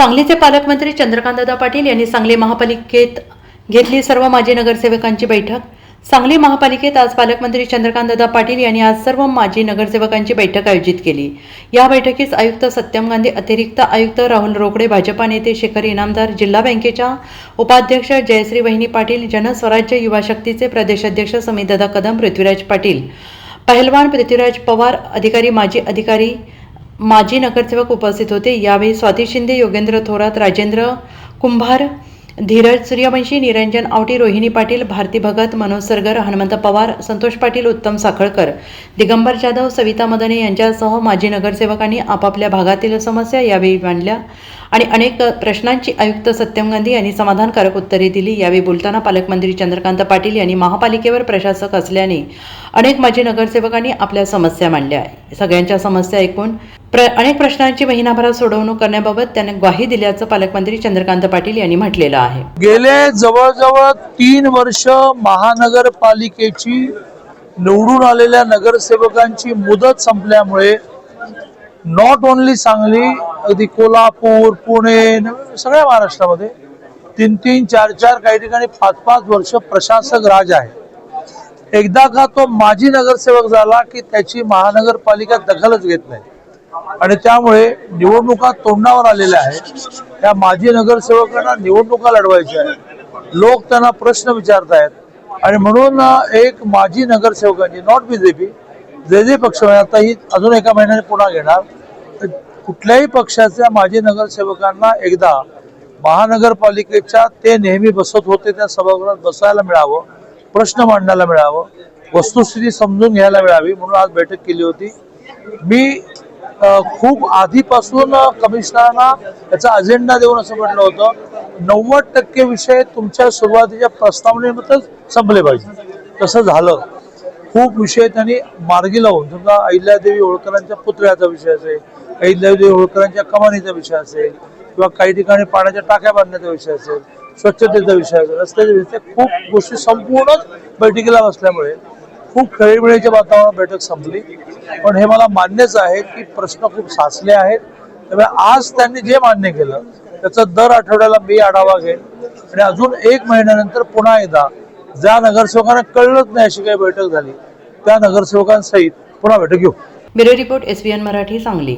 सांगलीचे पालकमंत्री चंद्रकांतदादा पाटील यांनी सांगली महापालिकेत घेतली सर्व माजी नगरसेवकांची बैठक. सांगली महापालिकेत आज पालकमंत्री चंद्रकांतदा पाटील यांनी आज सर्व माजी नगरसेवकांची बैठक आयोजित केली. या बैठकीस आयुक्त सत्यम गांधी अतिरिक्त आयुक्त राहुल रोकडे भाजपा नेते शेखर इनामदार जिल्हा बँकेच्या उपाध्यक्ष जयश्री वहिनी पाटील जनस्वराज्य युवा शक्तीचे प्रदेशाध्यक्ष समीदादा कदम पृथ्वीराज पाटील पहलवान पृथ्वीराज पवार अधिकारी माजी अधिकारी माजी नगरसेवक उपस्थित होते. यावेळी स्वाती शिंदे योगेंद्र थोरात राजेंद्र कुंभार धीरज सूर्यवंशी निरंजन आवटी रोहिणी पाटील भारती भगत मनोज सरगर हनुमंत पवार संतोष पाटील उत्तम साखळकर दिगंबर जाधव सविता मदने यांच्यासह माजी नगरसेवकांनी आपापल्या भागातील समस्या यावेळी मांडल्या आणि अनेक प्रश्नांची आयुक्त सत्यम गांधी यांनी समाधानकारक उत्तरे दिली. यावेळी बोलताना पालकमंत्री चंद्रकांत पाटील यांनी महापालिकेवर प्रशासक असल्याने अनेक माजी नगरसेवकांनी आपल्या समस्या मांडल्या. सगळ्यांच्या समस्या ऐकून प्र अनेक प्रश्नांची महिनाभरात सोडवणूक करण्याबाबत त्यांनी ग्वाही दिल्याचं पालकमंत्री चंद्रकांत पाटील यांनी म्हटलेलं आहे. गेले जवळजवळ तीन वर्ष महानगरपालिकेची निवडून आलेल्या नगरसेवकांची मुदत संपल्यामुळे नॉट ओनली सांगली अगदी कोल्हापूर पुणे न- सगळ्या महाराष्ट्रामध्ये तीन तीन चार चार काही ठिकाणी पाच पाच वर्ष प्रशासक राज आहे. एकदा का तो माजी नगरसेवक झाला की त्याची महानगरपालिका दखलच घेत नाही. आणि त्यामुळे निवडणुका तोंडावर आलेल्या आहेत. त्या माजी नगरसेवकांना निवडणुका लढवायच्या आहेत. लोक त्यांना प्रश्न विचारत आहेत आणि म्हणून एक माजी नगरसेवकांची नॉट बीजेपी जे जे पक्ष म्हणजे आता ही अजून एका महिन्याने पुन्हा घेणार. तर कुठल्याही पक्षाच्या माजी नगरसेवकांना एकदा महानगरपालिकेच्या ते नेहमी बसत होते त्या सभागृहात बसायला मिळावं प्रश्न मांडायला मिळावं वस्तुस्थिती समजून घ्यायला मिळावी म्हणून आज बैठक केली होती. मी खूप आधीपासून अ, कमिशनरांना याचा अजेंडा देऊन असं म्हटलं होतं. नव्वद टक्के विषय तुमच्या सुरुवातीच्या प्रस्तावनेमध्येच संपले पाहिजे. तसं झालं. खूप विषय त्यांनी मार्गी लावून समजा अहिल्यादेवी होळकरांच्या पुतळ्याचा विषय असेल अहिल्यादेवी होळकरांच्या कमानीचा विषय असेल किंवा काही ठिकाणी पाण्याच्या टाक्या बांधण्याचा विषय असेल स्वच्छतेचा विषय असेल रस्त्याचे विषय खूप गोष्टी संपूर्णच बैठकीला बसल्यामुळे खूप खेळीमेळीच्या वातावरणात बैठक संपली. पण हे मला मान्यच आहे की प्रश्न खूप साचले आहेत. त्यामुळे आज त्यांनी जे मान्य केलं त्याचा दर आठवड्याला मी आढावा घेईन. आणि अजून एक महिन्यानंतर पुन्हा एकदा ज्या नगरसेवकांना कळलंच नाही अशी काही बैठक झाली त्या नगरसेवकांसहित पुन्हा बैठक घेऊ. Bureau report S Marathi Sangli.